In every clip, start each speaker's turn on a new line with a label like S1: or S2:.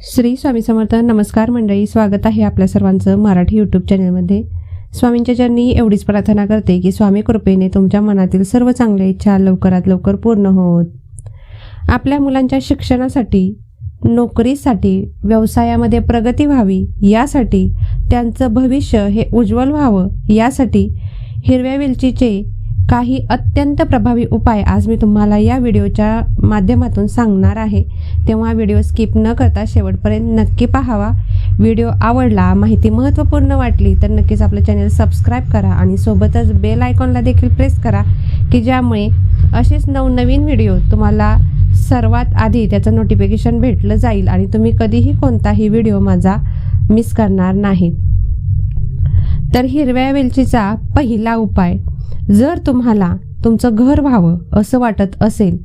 S1: श्री स्वामी समर्थ नमस्कार मंडळी स्वागत आहे आपल्या सर्वांचं मराठी यूट्यूब चॅनलमध्ये स्वामींच्या चरणी एवढीच प्रार्थना करते की स्वामी कृपेने तुमच्या मनातील सर्व चांगल्या इच्छा लवकरात लवकर पूर्ण होत. आपल्या मुलांच्या शिक्षणासाठी नोकरीसाठी व्यवसायामध्ये प्रगती व्हावी यासाठी त्यांचं भविष्य हे उज्ज्वल व्हावं यासाठी हिरव्या वेलचीचे काही अत्यंत प्रभावी उपाय आज मी तुम्हाला या व्हिडिओच्या माध्यमातून सांगणार आहे. तेव्हा व्हिडिओ स्किप न करता शेवटपर्यंत नक्की पाहावा. व्हिडिओ आवडला माहिती महत्त्वपूर्ण वाटली तर नक्कीच आपलं चॅनल सबस्क्राईब करा आणि सोबतच बेल आयकॉनला देखील प्रेस करा की ज्यामुळे असेच नवनवीन व्हिडिओ तुम्हाला सर्वात आधी त्याचं नोटिफिकेशन भेटलं जाईल आणि तुम्ही कधीही कोणताही व्हिडिओ माझा मिस करणार नाही. तर हिरव्या वेलचीचा पहिला उपाय जर तुम्हाला तुमचं घर व्हावं असं वाटत असेल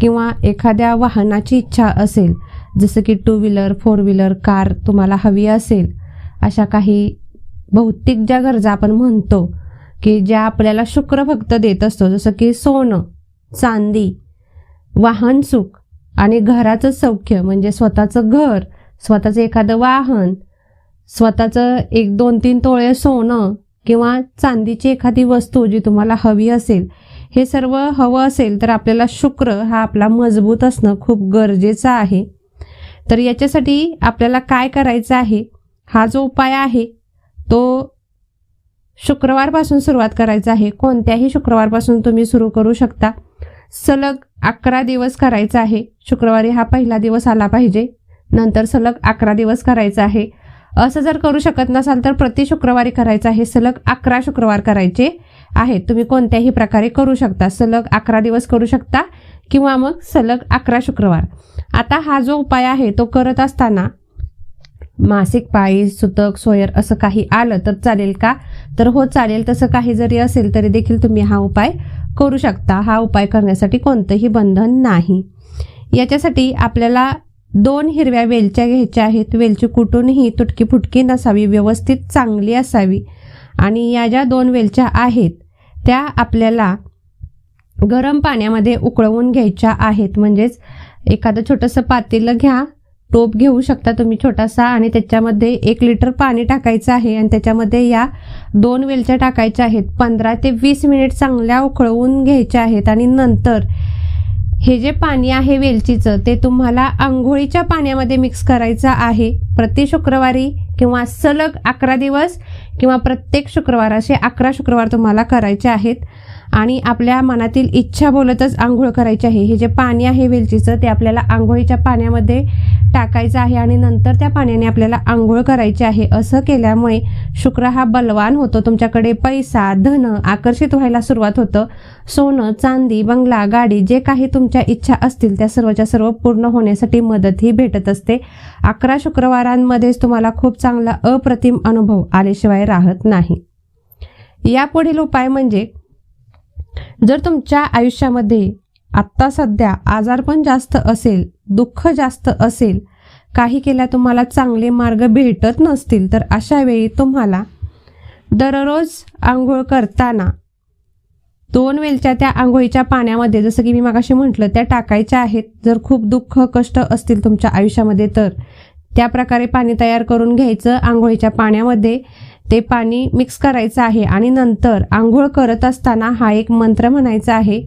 S1: किंवा एखाद्या वाहनाची इच्छा असेल जसं की two wheeler four wheeler car तुम्हाला हवी असेल अशा काही भौतिक ज्या गरजा आपण म्हणतो की ज्या आपल्याला शुक्रभक्त देत असतो जसं की सोनं चांदी वाहन सुख आणि घराचं सौख्य म्हणजे स्वतःचं घर स्वतःचं एखादं वाहन स्वतःचं एक दोन तीन तोळे सोनं किंवा चांदीची एखादी वस्तू जी तुम्हाला हवी असेल हे सर्व हवं असेल तर आपल्याला शुक्र हा आपला मजबूत असणं खूप गरजेचं आहे. तर याच्यासाठी आपल्याला काय करायचं आहे? हा जो उपाय आहे तो शुक्रवारपासून सुरुवात करायचा आहे. कोणत्याही शुक्रवारपासून तुम्ही सुरू करू शकता. सलग अकरा दिवस करायचा आहे. शुक्रवारी हा पहिला दिवस आला पाहिजे. नंतर सलग अकरा दिवस करायचा आहे. असं जर करू शकत नसाल तर प्रति शुक्रवारी करायचं आहे. सलग अकरा शुक्रवार करायचे आहेत. तुम्ही कोणत्याही प्रकारे करू शकता. सलग अकरा दिवस करू शकता किंवा मग सलग अकरा शुक्रवार. आता हा जो उपाय आहे तो करत असताना मासिक पाळी सुतक सोयर असं काही आलं तर चालेल का? तर हो चालेल. तसं काही जरी असेल तरी देखील तुम्ही हा उपाय करू शकता. हा उपाय करण्यासाठी कोणतंही बंधन नाही. याच्यासाठी आपल्याला दोन हिरव्या वेलच्या घ्यायच्या आहेत. वेलची कुठूनही तुटकी फुटकी नसावी व्यवस्थित चांगली असावी. आणि या ज्या दोन वेलच्या आहेत त्या आपल्याला गरम पाण्यामध्ये उकळवून घ्यायच्या आहेत. म्हणजेच एखादं छोटंसं पातेलं घ्या टोप घेऊ शकता तुम्ही छोटासा आणि त्याच्यामध्ये एक लिटर पाणी टाकायचं आहे आणि त्याच्यामध्ये या दोन वेलच्या टाकायच्या आहेत. पंधरा ते वीस मिनिट चांगल्या उकळवून घ्यायच्या आहेत आणि नंतर हे जे पाणी आहे वेलचीचं ते तुम्हाला आंघोळीच्या पाण्यामध्ये मिक्स करायचं आहे. प्रति शुक्रवारी किंवा सलग अकरा दिवस किंवा प्रत्येक शुक्रवार असे अकरा शुक्रवार तुम्हाला करायचे आहेत. आणि आपल्या मनातील इच्छा बोलतच आंघोळ करायची आहे. हे जे पाणी आहे वेलचीचं ते आपल्याला आंघोळीच्या पाण्यामध्ये टाकायचं आहे आणि नंतर त्या पाण्याने आपल्याला आंघोळ करायची आहे. असं केल्यामुळे शुक्र हा बलवान होतो. तुमच्याकडे पैसा धन आकर्षित व्हायला सुरुवात होतं. सोनं चांदी बंगला गाडी जे काही तुमच्या इच्छा असतील त्या सर्वच्या सर्व पूर्ण होण्यासाठी मदतही भेटत असते. अकरा शुक्रवारांमध्येच तुम्हाला खूप चांगला अप्रतिम अनुभव आल्याशिवाय राहत नाही. यापुढील उपाय म्हणजे जर तुमच्या आयुष्यामध्ये आत्ता सध्या आजार पण जास्त असेल दुःख जास्त असेल काही केल्या तुम्हाला चांगले मार्ग भेटत नसतील तर अशा वेळी तुम्हाला दररोज आंघोळ करताना दोन वेलच्या त्या आंघोळीच्या पाण्यामध्ये जसं की मी मागाशी म्हटलं त्या टाकायच्या आहेत. जर खूप दुःख कष्ट असतील तुमच्या आयुष्यामध्ये तर त्या प्रकारे पाणी तयार करून घ्यायचं. आंघोळीच्या पाण्यामध्ये ते पाणी मिक्स करायचं आहे आणि नंतर आंघोळ करत असताना हा एक मंत्र म्हणायचा आहे.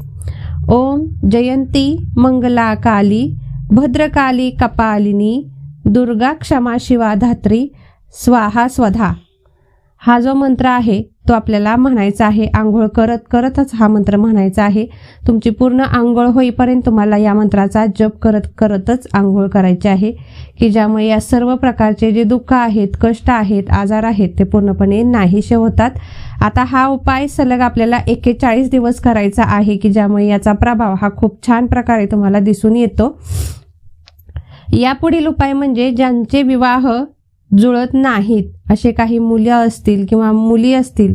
S1: ओम जयंती मंगला काली भद्रकाली कपालिनी दुर्गा क्षमा शिवा धात्री स्वाहा स्वधा. हा जो मंत्र आहे तो आपल्याला म्हणायचा आहे आंघोळ करत करतच हा मंत्र म्हणायचा आहे. तुमची पूर्ण आंघोळ होईपर्यंत तुम्हाला या मंत्राचा जप करत करतच आंघोळ करायची आहे. की ज्यामुळे या सर्व प्रकारचे जे दुःख आहेत कष्ट आहेत आजार आहेत ते पूर्णपणे नाहीसे होतात. आता हा उपाय सलग आपल्याला एक्केचाळीस दिवस करायचा आहे की ज्यामुळे याचा प्रभाव हा खूप छान प्रकारे तुम्हाला दिसून येतो. यापुढील उपाय म्हणजे ज्यांचे विवाह जुळत नाहीत असे काही मुलं असतील किंवा मुली असतील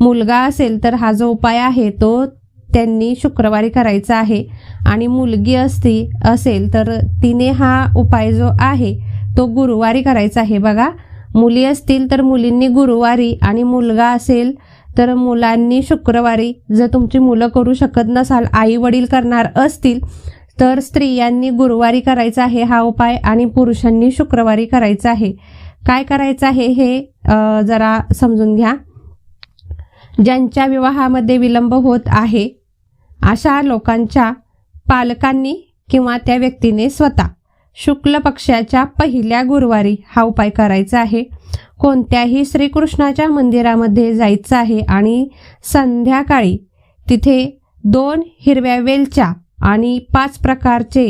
S1: मुलगा असेल तर हा जो उपाय आहे तो त्यांनी शुक्रवारी करायचा आहे. आणि मुलगी असती असेल तर तिने हा उपाय जो आहे तो गुरुवारी करायचा आहे. बघा मुली असतील तर मुलींनी गुरुवारी आणि मुलगा असेल तर मुलांनी शुक्रवारी जर तुमची मुलं करू शकत नसाल आई वडील करणार असतील तर स्त्रियांनी गुरुवारी करायचा आहे हा उपाय आणि पुरुषांनी शुक्रवारी करायचा आहे. काय करायचं आहे हे जरा समजून घ्या. ज्यांच्या विवाहामध्ये विलंब होत आहे अशा लोकांच्या पालकांनी किंवा त्या व्यक्तीने स्वतः शुक्ल पक्षाच्या पहिल्या गुरुवारी हा उपाय करायचा आहे. कोणत्याही श्रीकृष्णाच्या मंदिरामध्ये जायचं आहे आणि संध्याकाळी तिथे दोन हिरव्या वेलच्या आणि पाच प्रकारचे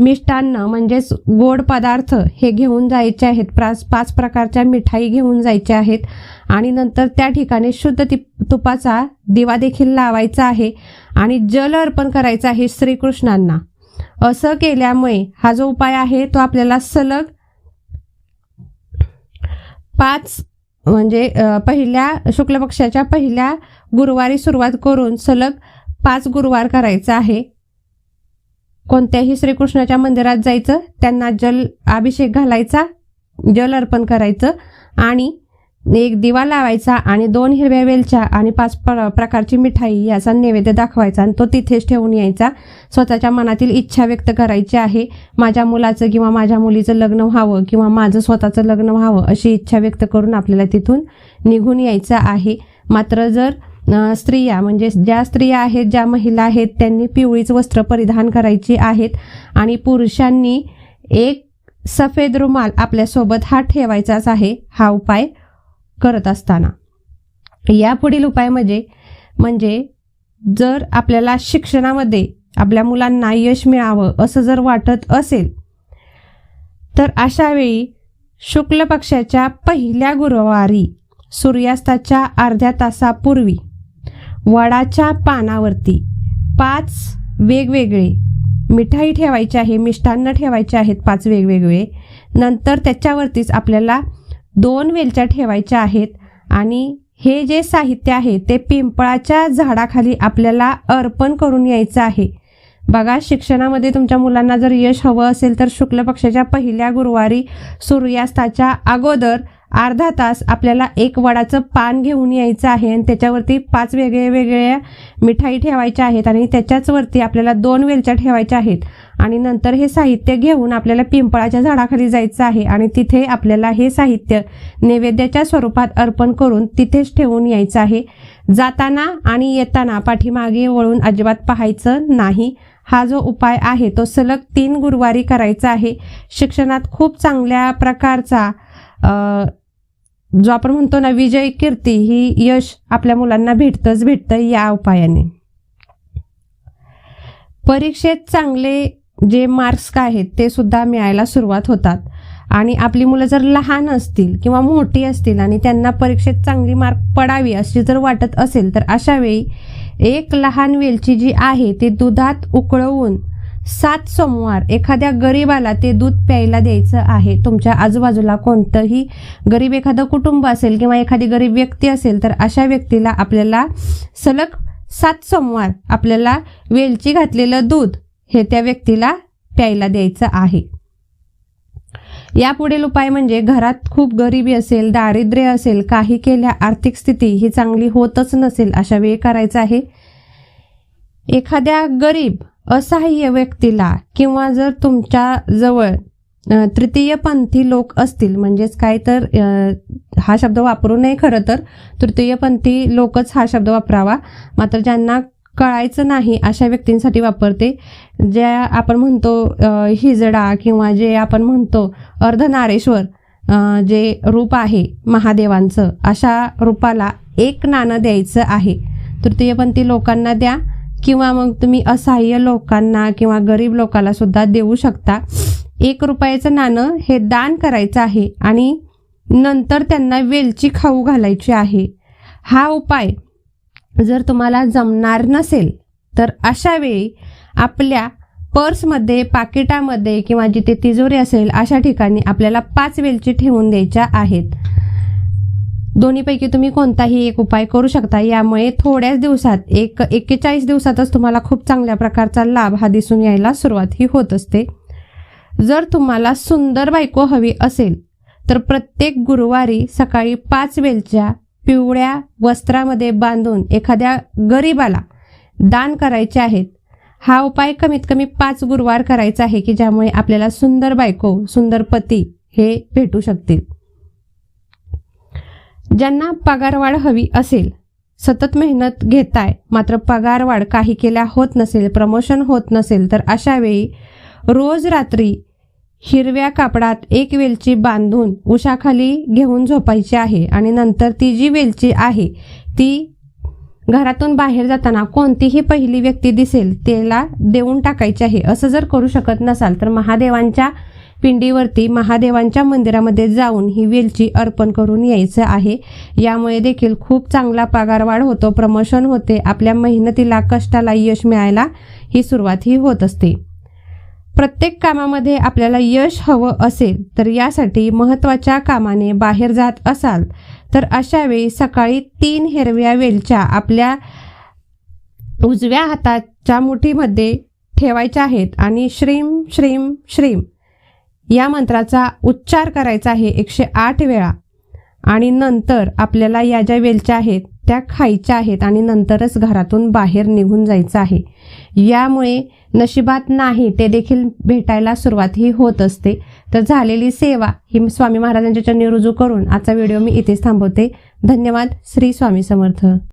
S1: मिष्टान्न म्हणजेच गोड पदार्थ हे घेऊन जायचे आहेत. प्रास पाच प्रकारच्या मिठाई घेऊन जायच्या आहेत. आणि नंतर त्या ठिकाणी शुद्ध ति तुपाचा दिवा देखील लावायचा आहे आणि जल अर्पण करायचं आहे श्रीकृष्णांना. असं केल्यामुळे हा जो उपाय आहे तो आपल्याला सलग पाच म्हणजे पहिल्या शुक्ल पक्षाच्या पहिल्या गुरुवारी सुरुवात करून सलग पाच गुरुवार करायचा आहे. कोणत्याही श्रीकृष्णाच्या मंदिरात जायचं त्यांना जल अभिषेक घालायचा जल अर्पण करायचं आणि एक दिवा लावायचा आणि दोन हिरव्या वेलच्या आणि पाच प्रकारची मिठाई याचा नैवेद्य दाखवायचा आणि तो तिथेच ठेवून यायचा. स्वतःच्या मनातील इच्छा व्यक्त करायची आहे. माझ्या मुलाचं किंवा माझ्या मुलीचं लग्न व्हावं किंवा माझं स्वतःचं लग्न व्हावं अशी इच्छा व्यक्त करून आपल्याला तिथून निघून यायचं आहे. मात्र जर स्त्रिया म्हणजे ज्या स्त्रिया आहेत ज्या महिला आहेत त्यांनी पिवळीच वस्त्र परिधान करायची आहेत आणि पुरुषांनी एक सफेद रुमाल आपल्यासोबत हा ठेवायचाच आहे हा उपाय करत असताना. यापुढील उपाय म्हणजे म्हणजे जर आपल्याला शिक्षणामध्ये आपल्या मुलांना यश मिळावं असं जर वाटत असेल तर अशा वेळी शुक्ल पक्षाच्या पहिल्या गुरुवारी सूर्यास्ताच्या अर्ध्या तासापूर्वी वडाच्या पानावरती पाच वेगवेगळे मिठाई ठेवायची आहे मिष्टान्न ठेवायचे आहेत पाच वेगवेगळे. नंतर त्याच्यावरतीच आपल्याला दोन वेलच्या ठेवायच्या आहेत आणि हे जे साहित्य आहे ते पिंपळाच्या झाडाखाली आपल्याला अर्पण करून यायचं आहे. बघा शिक्षणामध्ये तुमच्या मुलांना जर यश हवं असेल तर शुक्ल पक्षाच्या पहिल्या गुरुवारी सूर्यास्ताच्या अगोदर अर्धा तास आपल्याला एक वडाचं पान घेऊन यायचं आहे आणि त्याच्यावरती पाच वेगळे वेगळ्या मिठाई ठेवायच्या आहेत आणि त्याच्याचवरती आपल्याला दोन वेलच्या ठेवायच्या आहेत. आणि नंतर हे साहित्य घेऊन आपल्याला पिंपळाच्या झाडाखाली जायचं आहे आणि तिथे आपल्याला हे साहित्य नैवेद्याच्या स्वरूपात अर्पण करून तिथेच ठेवून यायचं आहे. जाताना आणि येताना पाठीमागे वळून अजिबात पाहायचं नाही. हा जो उपाय आहे तो सलग तीन गुरुवारी करायचा आहे. शिक्षणात खूप चांगल्या प्रकारचा जो आपण म्हणतो ना विजय कीर्ती ही यश आपल्या मुलांना भेटतंच भेटतं या उपायाने. परीक्षेत चांगले जे मार्क्स आहेत ते सुद्धा मिळायला सुरुवात होतात. आणि आपली मुलं जर लहान असतील किंवा मोठी असतील आणि त्यांना परीक्षेत चांगली मार्क पडावी अशी जर वाटत असेल तर अशा वेळी एक लहान वेलची जी आहे ती दुधात उकळवून सात सोमवार एखाद्या गरीबाला ते दूध प्यायला द्यायचं आहे. तुमच्या आजूबाजूला कोणतंही गरीब एखादं कुटुंब असेल किंवा एखादी गरीब व्यक्ती असेल तर अशा व्यक्तीला आपल्याला सलग सात सोमवार आपल्याला वेलची घातलेलं दूध हे त्या व्यक्तीला प्यायला द्यायचं आहे. यापुढील उपाय म्हणजे घरात खूप गरिबी असेल दारिद्र्य असेल काही केल्या आर्थिक स्थिती ही चांगली होतच नसेल अशा वेळी करायचं आहे. एखाद्या गरीब असहाय्य व्यक्तीला किंवा जर तुमच्या जवळ तृतीयपंथी लोक असतील म्हणजेच काय तर हा शब्द वापरू नये खरं तर तृतीयपंथी लोकच हा शब्द वापरावा. मात्र ज्यांना कळायचं नाही अशा व्यक्तींसाठी वापरते ज्या आपण म्हणतो हिजडा किंवा जे आपण म्हणतो अर्धनारेश्वर जे रूप आहे महादेवांचं अशा रूपाला एक नाणं द्यायचं आहे. तृतीयपंथी लोकांना द्या. किंवा मग तुम्ही असहाय्य लोकांना किंवा गरीब लोकाला सुद्धा देऊ शकता. एक रुपयाचं नाणं हे दान करायचं आहे आणि नंतर त्यांना वेलची खाऊ घालायची आहे. हा उपाय जर तुम्हाला जमणार नसेल तर अशा वेळी आपल्या पर्समध्ये पाकिटामध्ये किंवा जिथे तिजोरी असेल अशा ठिकाणी आपल्याला पाच वेलची ठेवून द्यायच्या आहेत. दोन्हीपैकी तुम्ही कोणताही एक उपाय करू शकता. यामुळे थोड्याच दिवसात एक एक्केचाळीस दिवसातच तुम्हाला खूप चांगल्या प्रकारचा लाभ हा दिसून यायला सुरुवात ही होत असते. जर तुम्हाला सुंदर बायको हवी असेल तर प्रत्येक गुरुवारी सकाळी पाच वेलच्या पिवळ्या वस्त्रामध्ये बांधून एखाद्या गरीबाला दान करायचे आहेत. हा उपाय कमीत कमी पाच गुरुवार करायचा आहे की ज्यामुळे आपल्याला सुंदर बायको सुंदर पती हे भेटू शकतील. ज्यांना पगारवाढ हवी असेल सतत मेहनत घेताय मात्र पगारवाढ काही केल्या होत नसेल प्रमोशन होत नसेल तर अशा वेळी रोज रात्री हिरव्या कापडात एक वेलची बांधून उशाखाली घेऊन झोपायची आहे आणि नंतर ती जी वेलची आहे ती घरातून बाहेर जाताना कोणतीही पहिली व्यक्ती दिसेल त्याला देऊन टाकायची आहे. असं जर करू शकत नसाल तर महादेवांच्या पिंडीवरती महादेवांच्या मंदिरामध्ये जाऊन ही वेलची अर्पण करून यायचं आहे. यामुळे देखील खूप चांगला पगारवाढ होतो प्रमोशन होते आपल्या मेहनतीला कष्टाला यश मिळायला ही सुरुवात ही होत असते. प्रत्येक कामामध्ये आपल्याला यश हवं असेल तर यासाठी महत्त्वाच्या कामाने बाहेर जात असाल तर अशा वेळी सकाळी तीन हिरव्या वेलच्या आपल्या उजव्या हाताच्या मुठीमध्ये ठेवायच्या आहेत आणि श्रीम श्रीम श्रीम या मंत्राचा उच्चार करायचा आहे एकशे आठ वेळा. आणि नंतर आपल्याला या ज्या वेलच्या आहेत त्या खायच्या आहेत आणि नंतरच घरातून बाहेर निघून जायचं आहे. यामुळे नशिबात नाही ते देखील भेटायला सुरुवात ही होत असते. तर झालेली सेवा ही स्वामी महाराजांच्या चरणी रुजू करून आजचा व्हिडिओ मी इथेच थांबवते. धन्यवाद. श्री स्वामी समर्थ.